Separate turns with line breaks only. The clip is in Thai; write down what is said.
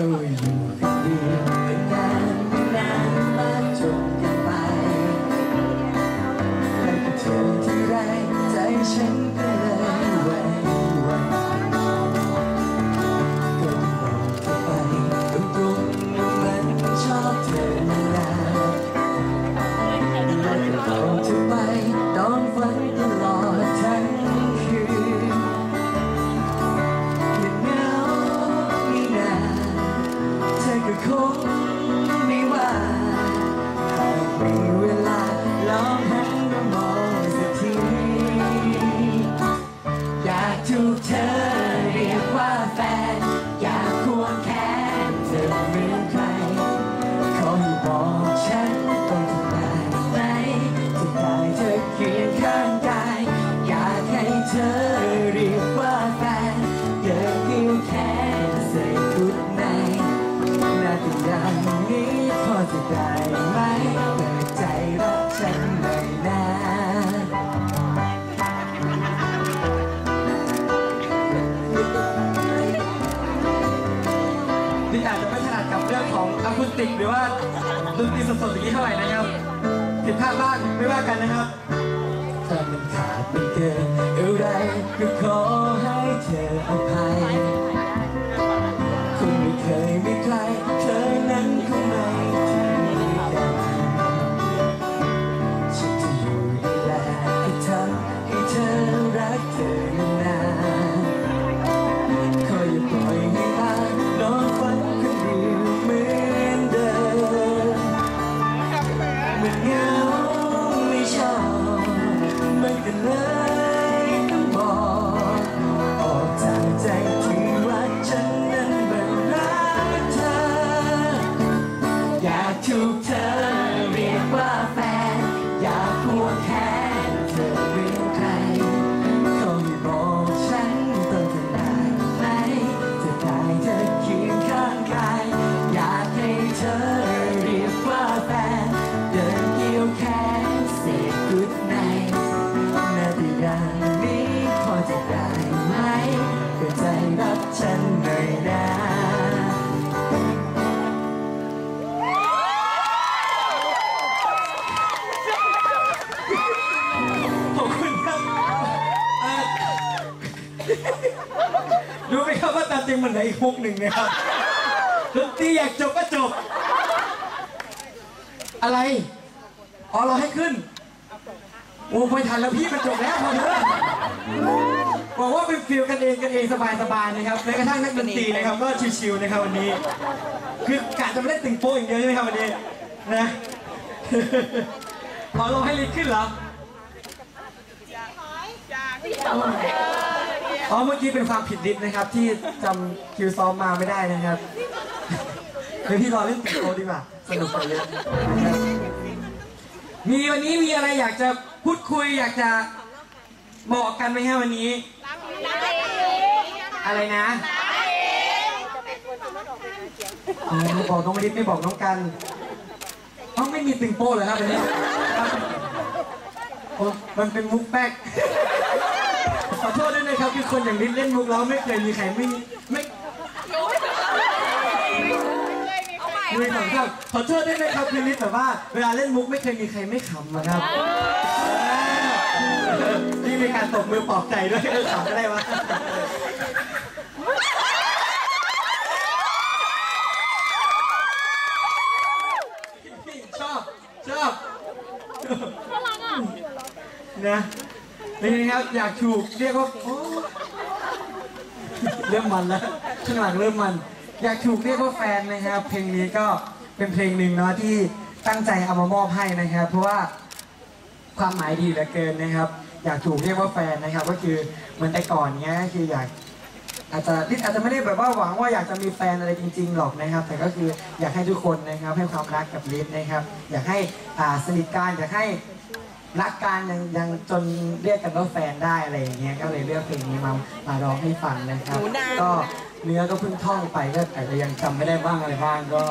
เเเรื่องของอะ
คูสติกหรือว่าดนตรีสดๆอย่างนี้เท่าไหร่นะครับผิดพลาดบ้างไม่ว่ากันนะครับ
ถ้ามันขาดไปเกินอะไรก็ขอให้เธออภัย รู้ไหมครับว่า
ตามจริงมันเหลืออีกฮุกหนึ่งนะครับดนตรีอยากจบก็จบ อะไร อ๋อเราให้ขึ้น โอ้ไม่ทันแล้วพี่มันจบแล้วพอเถอะบอกว่าเป็นฟิลกันเองกันเองสบายๆนะครับแม้กระทั่งนักดนตรีนะครับก็ชิวๆนะครับวันนี้ คือกะจะไม่ได้ติงโป้อย่างเดียวใช่ไหมครับวันนี้นะอ๋อเราให้ลิขึ้นเหรอ อ๋อเมื่อกี้เป็นความผิดลิฟนะครับ ที่จำคิวซ้อมมาไม่ได้นะครับเดี๋ยวพี่รอเล่นติดโตดีกว่าสนุกกว่าเยอะนะครับมีวันนี้มีอะไรอยากจะพูดคุยอยากจะบอกกันไหมฮะวันนี้ อะไรนะอ๋อบอกน้องลิฟต์ไม่บอกน้องกันต้องไม่มีติงโป้เลยครับวันนี้ โอ้มันเป็นมุกแป๊ก ขอโทษด้วยนะครับคือคนอย่างลิศเล่นมุกแล้วไม่เคยมีใครไม่ไม่ไม่ขอโทษขอโทษด้วยนะครับคือลิศแบบว่า เวลาเล่นมุกไม่เคยมีใครไม่ขำนะครับนี่มีการตบมือปลอบใจด้วยเออขำก็ได้วะชอบชอบนะนี่ นะครับ อยากถูกเรียกว่าโอ้เริ่มมันแล้วข้างหลังเริ่มมัน อยากถูกเรียกว่าแฟนนะครับ เพลงนี้ก็เป็นเพลงหนึ่งเนาะที่ตั้งใจเอามามอบให้นะครับ เพราะว่าความหมายดีเหลือเกินนะครับ อยากถูกเรียกว่าแฟนนะครับ ก็คือเหมือนแต่ก่อนเนี้ยคืออยากอาจจะลิศอาจจะไม่ได้แบบว่าหวังว่าอยากจะมีแฟนอะไรจริง ๆ หรอกนะครับ แต่ก็คืออยากให้ทุกคนนะครับให้ความรักกับลิศนะครับ อยากให้สนิทกันอยากให้ รักกันยังยังจนเรียกกันว่าแฟนได้อะไรอย่างเงี้ยก็เลยเลือกเพลงนี้มามาร้องให้ฟังนะครับก็เนื้อก็เพิ่งท่องไปก็อาจจะยังจำไม่ได้บ้างอะไรบ้างก็